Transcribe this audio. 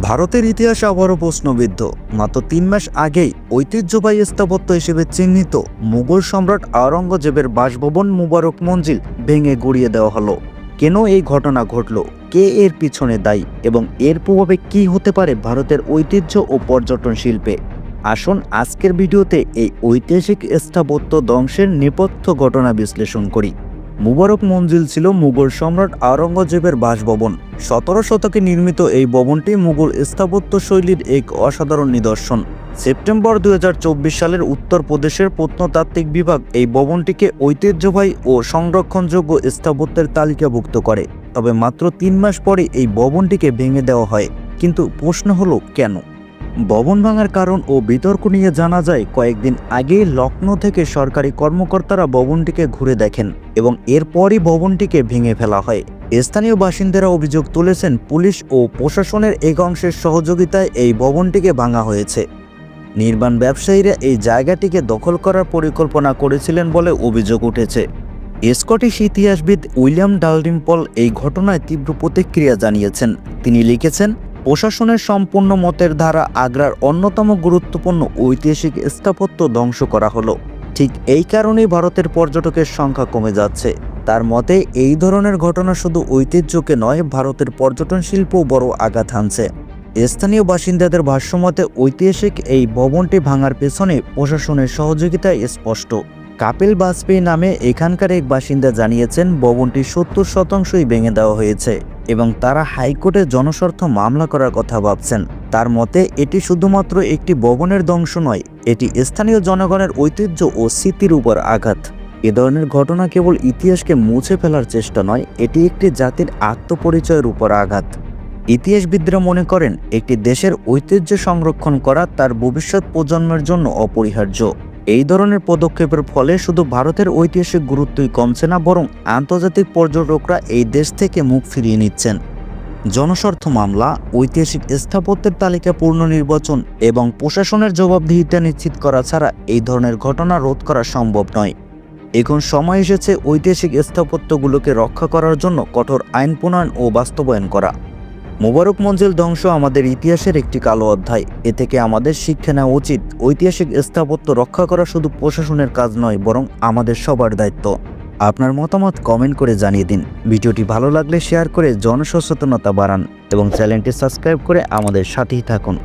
ভারতের ইতিহাসে আবারও প্রশ্নবিদ্ধ। মাত্র তিন মাস আগেই ঐতিহ্যবাহী স্থাপত্য হিসেবে চিহ্নিত মুঘল সম্রাট আওরঙ্গজেবের বাসভবন মুবারক মঞ্জিল ভেঙে গুড়িয়ে দেওয়া হলো। কেন এই ঘটনা ঘটল? কে এর পিছনে দায়ী? এবং এর প্রভাবে কি হতে পারে ভারতের ঐতিহ্য ও পর্যটন শিল্পে? আসুন আজকের ভিডিওতে এই ঐতিহাসিক স্থাপত্য ধ্বংসের নেপথ্য ঘটনা বিশ্লেষণ করি। মুবারক মঞ্জিল ছিল মুঘল সম্রাট আওরঙ্গজেবের বাসভবন। সতেরো শতকে নির্মিত এই ভবনটি মুঘল স্থাপত্য শৈলীর এক অসাধারণ নিদর্শন। সেপ্টেম্বর দু হাজার চব্বিশ সালের উত্তরপ্রদেশের প্রত্নতাত্ত্বিক বিভাগ এই ভবনটিকে ঐতিহ্যবাহী ও সংরক্ষণযোগ্য স্থাপত্যের তালিকাভুক্ত করে। তবে মাত্র তিন মাস পরে এই ভবনটিকে ভেঙে দেওয়া হয়। কিন্তু প্রশ্ন হলো কেন? ভবন ভাঙার কারণ ও বিতর্ক নিয়ে জানা যায়, কয়েকদিন আগে লখনৌ থেকে সরকারি কর্মকর্তারা ভবনটিকে ঘুরে দেখেন এবং এরপরই ভবনটিকে ভেঙে ফেলা হয়। স্থানীয় বাসিন্দারা অভিযোগ তুলেছেন, পুলিশ ও প্রশাসনের এক অংশের সহযোগিতায় এই ভবনটিকে ভাঙা হয়েছে। নির্মাণ ব্যবসায়ীরা এই জায়গাটিকে দখল করার পরিকল্পনা করেছিলেন বলে অভিযোগ উঠেছে। স্কটিশ ইতিহাসবিদ উইলিয়াম ডালডিম্পল এই ঘটনায় তীব্র প্রতিক্রিয়া জানিয়েছেন। তিনি লিখেছেন প্রশাসনের সম্পূর্ণ মতের ধারা আগ্রার অন্যতম গুরুত্বপূর্ণ ঐতিহাসিক স্থাপত্য ধ্বংস করা হলো। ঠিক এই কারণেই ভারতের পর্যটকের সংখ্যা কমে যাচ্ছে। তার মতে, এই ধরনের ঘটনা শুধু ঐতিহ্যকে নয়, ভারতের পর্যটন শিল্পও বড় আঘাত হানছে। স্থানীয় বাসিন্দাদের ভাষ্যমতে, ঐতিহাসিক এই ভবনটি ভাঙার পেছনে প্রশাসনের সহযোগিতা স্পষ্ট। কাপিল বাজপেয়ী নামে এখানকার এক বাসিন্দা জানিয়েছেন, ভবনটি সত্তর শতাংশই ভেঙে দেওয়া হয়েছে। এবং তারা হাইকোর্টে জনস্বার্থ মামলা করার কথা ভাবছেন। তার মতে, এটি শুধুমাত্র একটি ভবনের ধ্বংস নয়, এটি স্থানীয় জনগণের ঐতিহ্য ও স্মৃতির উপর আঘাত। এ ধরনের ঘটনা কেবল ইতিহাসকে মুছে ফেলার চেষ্টা নয়, এটি একটি জাতির আত্মপরিচয়ের উপর আঘাত। ইতিহাসবিদরা মনে করেন, একটি দেশের ঐতিহ্য সংরক্ষণ করা তার ভবিষ্যৎ প্রজন্মের জন্য অপরিহার্য। এই ধরনের পদক্ষেপের ফলে শুধু ভারতের ঐতিহাসিক গুরুত্বই কমছে না, বরং আন্তর্জাতিক পর্যটকরা এই দেশ থেকে মুখ ফিরিয়ে নিচ্ছেন। জনস্বার্থ মামলা, ঐতিহাসিক স্থাপত্যের তালিকা পূর্ণ নির্বাচন এবং প্রশাসনের জবাবদিহিতা নিশ্চিত করা ছাড়া এই ধরনের ঘটনা রোধ করা সম্ভব নয়। এখন সময় এসেছে ঐতিহাসিক স্থাপত্যগুলোকে রক্ষা করার জন্য কঠোর আইন প্রণয়ন ও বাস্তবায়ন করা। মোবারক মঞ্জিল ধ্বংস আমাদের ইতিহাসের একটি কালো অধ্যায়। এ থেকে আমাদের শিক্ষা নেওয়া উচিত। ঐতিহাসিক স্থাপত্য রক্ষা করা শুধু প্রশাসনের কাজ নয়, বরং আমাদের সবার দায়িত্ব। আপনার মতামত কমেন্ট করে জানিয়ে দিন। ভিডিওটি ভালো লাগলে শেয়ার করে জনসচেতনতা বাড়ান এবং চ্যানেলটি সাবস্ক্রাইব করে আমাদের সাথেই থাকুন।